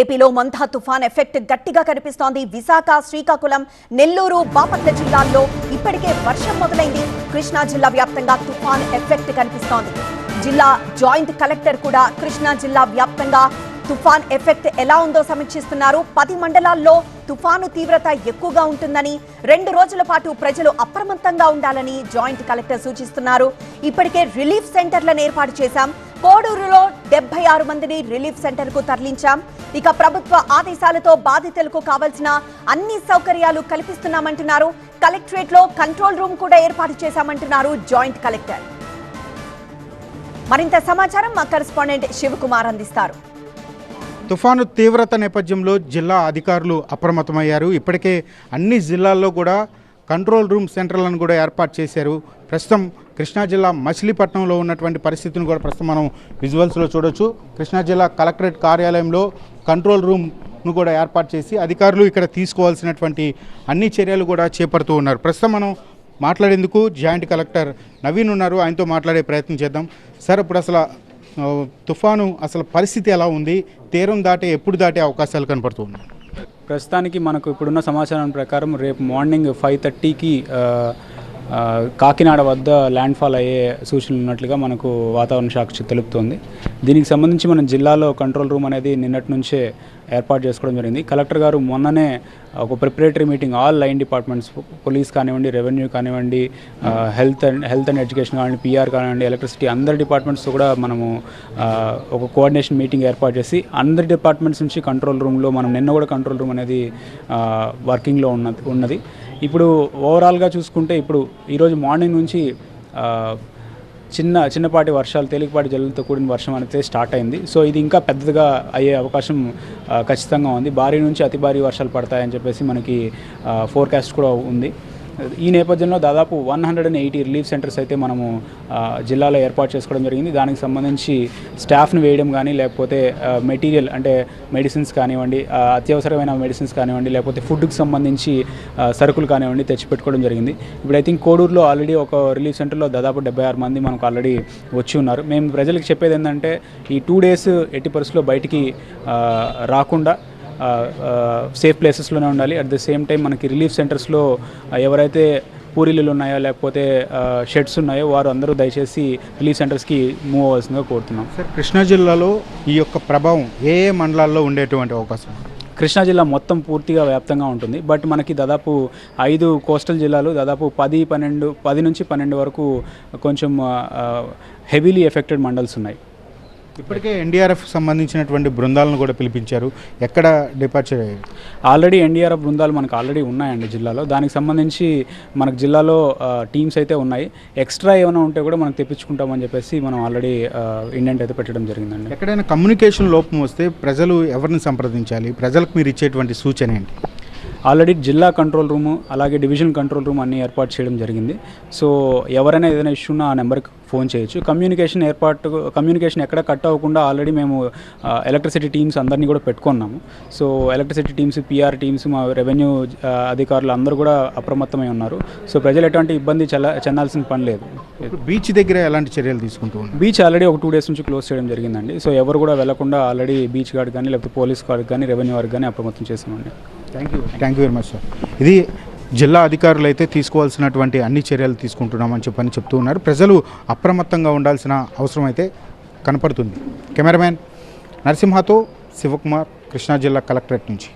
ఏపీలో మంథా తుఫాన్ ఎఫెక్ట్ గట్టిగా కనిపిస్తోంది. విశాఖ శ్రీకాకుళం నెల్లూరు బాపట్ల జిల్లాల్లో ఇప్పటికే వర్షం మొదలైంది. కృష్ణా జిల్లా వ్యాప్తంగా తుఫాన్ ఎఫెక్ట్ కనిపిస్తోంది. జిల్లా జాయింట్ కలెక్టర్ కూడా కృష్ణా జిల్లా వ్యాప్తంగా తుఫాన్ ఎఫెక్ట్ ఎలా ఉందో సమీక్షిస్తున్నారు. పది మండలాల్లో తుఫాను తీవ్రత ఎక్కువగా ఉంటుందని రెండు రోజుల పాటు ప్రజలు అప్రమత్తంగా ఉండాలని జాయింట్ కలెక్టర్ సూచిస్తున్నారు. ఇప్పటికే రిలీఫ్ సెంటర్లను ఏర్పాటు చేశాం. కోడూరులో డెబ్బై ఆరు మందిని రిలీఫ్ సెంటర్కు తరలించాం. ఇక ప్రభుత్వ ఆదేశాలతో బాధితులకు కావాల్సిన అన్ని సౌకర్యాలు కల్పిస్తున్నామంటున్నారు. కలెక్టరేట్లో కంట్రోల్ రూమ్ కూడా ఏర్పాటు చేశామంటున్నారు జాయింట్ కలెక్టర్. మరింత సమాచారం మా కరెస్పాండెంట్ శివకుమార్ అందిస్తారు. తుఫాను తీవ్రత నేపథ్యంలో జిల్లా అధికారులు అప్రమత్తమయ్యారు. ఇప్పటికే అన్ని జిల్లాల్లో కూడా కంట్రోల్ రూమ్ సెంటర్లను కూడా ఏర్పాటు చేశారు. ప్రస్తుతం కృష్ణా జిల్లా మచిలీపట్నంలో ఉన్నటువంటి పరిస్థితిని కూడా ప్రస్తుతం మనం విజువల్స్లో చూడొచ్చు. కృష్ణా జిల్లా కలెక్టరేట్ కార్యాలయంలో కంట్రోల్ రూమ్ను కూడా ఏర్పాటు చేసి అధికారులు ఇక్కడ తీసుకోవాల్సినటువంటి అన్ని చర్యలు కూడా చేపడుతూ ఉన్నారు. ప్రస్తుతం మనం మాట్లాడేందుకు జాయింట్ కలెక్టర్ నవీన్ ఉన్నారు. ఆయనతో మాట్లాడే ప్రయత్నం చేద్దాం. సార్ ఇప్పుడు అసలు తుఫాను అసలు పరిస్థితి ఎలా ఉంది? తీరం దాటే ఎప్పుడు దాటే అవకాశాలు కనపడుతున్నాయి ప్రస్తుతానికి మనకు ఇప్పుడున్న సమాచారం ప్రకారం రేపు మార్నింగ్ ఫైవ్ థర్టీకి కాకినాడ వద్ద ల్యాండ్ ఫాల్ అయ్యే సూచనలు ఉన్నట్లుగా మనకు వాతావరణ శాఖ తెలుపుతోంది. దీనికి సంబంధించి మన జిల్లాలో కంట్రోల్ రూమ్ అనేది నిన్నటి నుంచే ఏర్పాటు చేసుకోవడం జరిగింది. కలెక్టర్ గారు మొన్ననే ఒక preparatory meeting all line departments police కానివ్వండి రెవెన్యూ కానివ్వండి health and health and education కానివ్వండి పిఆర్ కానివ్వండి ఎలక్ట్రిసిటీ అందరి డిపార్ట్మెంట్స్ కూడా మనము ఒక కోఆర్డినేషన్ మీటింగ్ ఏర్పాటు చేసి అందరి డిపార్ట్మెంట్స్ నుంచి కంట్రోల్ రూమ్లో మనం నిన్న కూడా కంట్రోల్ రూమ్ అనేది వర్కింగ్లో ఉన్నది ఉన్నది. ఇప్పుడు ఓవరాల్గా చూసుకుంటే ఇప్పుడు ఈరోజు మార్నింగ్ నుంచి చిన్న చిన్నపాటి వర్షాలు తేలికపాటి జల్లులతో కూడిన వర్షం అనేది స్టార్ట్ అయింది. సో ఇది ఇంకా పెద్దగా అయ్యే అవకాశం ఖచ్చితంగా ఉంది. భారీ నుంచి అతి భారీ వర్షాలు పడతాయని చెప్పేసి మనకి ఫోర్కాస్ట్ కూడా ఉంది. ఈ నేపథ్యంలో దాదాపు one hundred and eighty relief centres అయితే మనము జిల్లాలో ఏర్పాటు చేసుకోవడం జరిగింది. దానికి సంబంధించి స్టాఫ్ని వేయడం కానీ లేకపోతే మెటీరియల్ అంటే మెడిసిన్స్ కానివ్వండి అత్యవసరమైన మెడిసిన్స్ కానివ్వండి లేకపోతే ఫుడ్కి సంబంధించి సరుకులు కానివ్వండి తెచ్చిపెట్టుకోవడం జరిగింది. ఇప్పుడు ఐ థింక్ కోడూరులో ఆల్రెడీ ఒక రిలీఫ్ సెంటర్లో దాదాపు డెబ్బై ఆరు మంది మనకు ఆల్రెడీ వచ్చి ఉన్నారు. మేము ప్రజలకు చెప్పేది ఏంటంటే ఈ టూ డేస్ ఎట్టి పరిస్థితుల్లో బయటికి రాకుండా సేఫ్ ప్లేసెస్లోనే ఉండాలి. అట్ ద సేమ్ టైం మనకి రిలీఫ్ సెంటర్స్లో ఎవరైతే పూరీలు ఉన్నాయో లేకపోతే షెడ్స్ ఉన్నాయో వారు అందరూ దయచేసి రిలీఫ్ సెంటర్స్కి మూవ్ అవ్వాల్సిందిగా కోరుతున్నాం. సార్ కృష్ణా జిల్లాలో ఈ యొక్క ప్రభావం ఏ ఏ మండలాల్లో ఉండేటువంటి అవకాశం? కృష్ణా జిల్లా మొత్తం పూర్తిగా వ్యాప్తంగా ఉంటుంది. బట్ మనకి దాదాపు ఐదు కోస్టల్ జిల్లాలు దాదాపు పది పన్నెండు పది నుంచి పన్నెండు వరకు కొంచెం హెవీలీ ఎఫెక్టెడ్ మండల్స్ ఉన్నాయి. ఇప్పటికే ఎన్డీఆర్ఎఫ్ సంబంధించినటువంటి బృందాలను కూడా పిలిపించారు. ఎక్కడ డిపార్చర్ అయ్యారు? ఆల్రెడీ ఎన్డీఆర్ఎఫ్ బృందాలు మనకు ఆల్రెడీ ఉన్నాయండి జిల్లాలో. దానికి సంబంధించి మనకు జిల్లాలో టీమ్స్ అయితే ఉన్నాయి. ఎక్స్ట్రా ఏమైనా ఉంటే కూడా మనకు తెప్పించుకుంటామని చెప్పేసి మనం ఆల్రెడీ ఇండెంట్ అయితే పెట్టడం జరిగిందండి. ఎక్కడైనా కమ్యూనికేషన్ లోపం వస్తే ప్రజలు ఎవరిని సంప్రదించాలి? ప్రజలకు మీరు ఇచ్చేటువంటి సూచన ఏంటి? ఆల్రెడీ జిల్లా కంట్రోల్ రూము అలాగే డివిజన్ కంట్రోల్ రూమ్ అన్ని ఏర్పాటు చేయడం జరిగింది. సో ఎవరైనా ఏదైనా ఇష్యూ ఉన్నా ఆ నెంబర్కి ఫోన్ చేయొచ్చు. కమ్యూనికేషన్ ఏర్పాటు కమ్యూనికేషన్ ఎక్కడ కట్ అవ్వకుండా ఆల్రెడీ మేము ఎలక్ట్రిసిటీ టీమ్స్ అందరినీ కూడా పెట్టుకున్నాము. So electricity teams PR teams మా రెవెన్యూ అధికారులు అందరూ కూడా అప్రమత్తమై ఉన్నారు. సో ప్రజలు ఎటువంటి ఇబ్బంది చెల్ల చెందాల్సిన పని లేదు. బీచ్ దగ్గర ఎలాంటి చర్యలు తీసుకుంటూ బీచ్ ఆల్రెడీ ఒక టూ డేస్ నుంచి క్లోజ్ చేయడం జరిగిందండి. సో ఎవరు కూడా వెళ్ళకుండా ఆల్రెడీ బీచ్ గార్డ్ కానీ లేకపోతే పోలీస్ గార్డ్ కానీ రెవెన్యూ వారికి కానీ అప్రమత్తం చేసామండి thank you thank you very much sir ఇది జిల్లా అధికారులు అయితే తీసుకోవాల్సినటువంటి అన్ని చర్యలు తీసుకుంటున్నామని చెప్పని చెప్తూ ఉన్నారు. ప్రజలు అప్రమత్తంగా ఉండాల్సిన అవసరం అయితే కనపడుతుంది. కెమెరామ్యాన్ నరసింహతో శివకుమార్ కృష్ణా జిల్లా కలెక్టరేట్ నుంచి.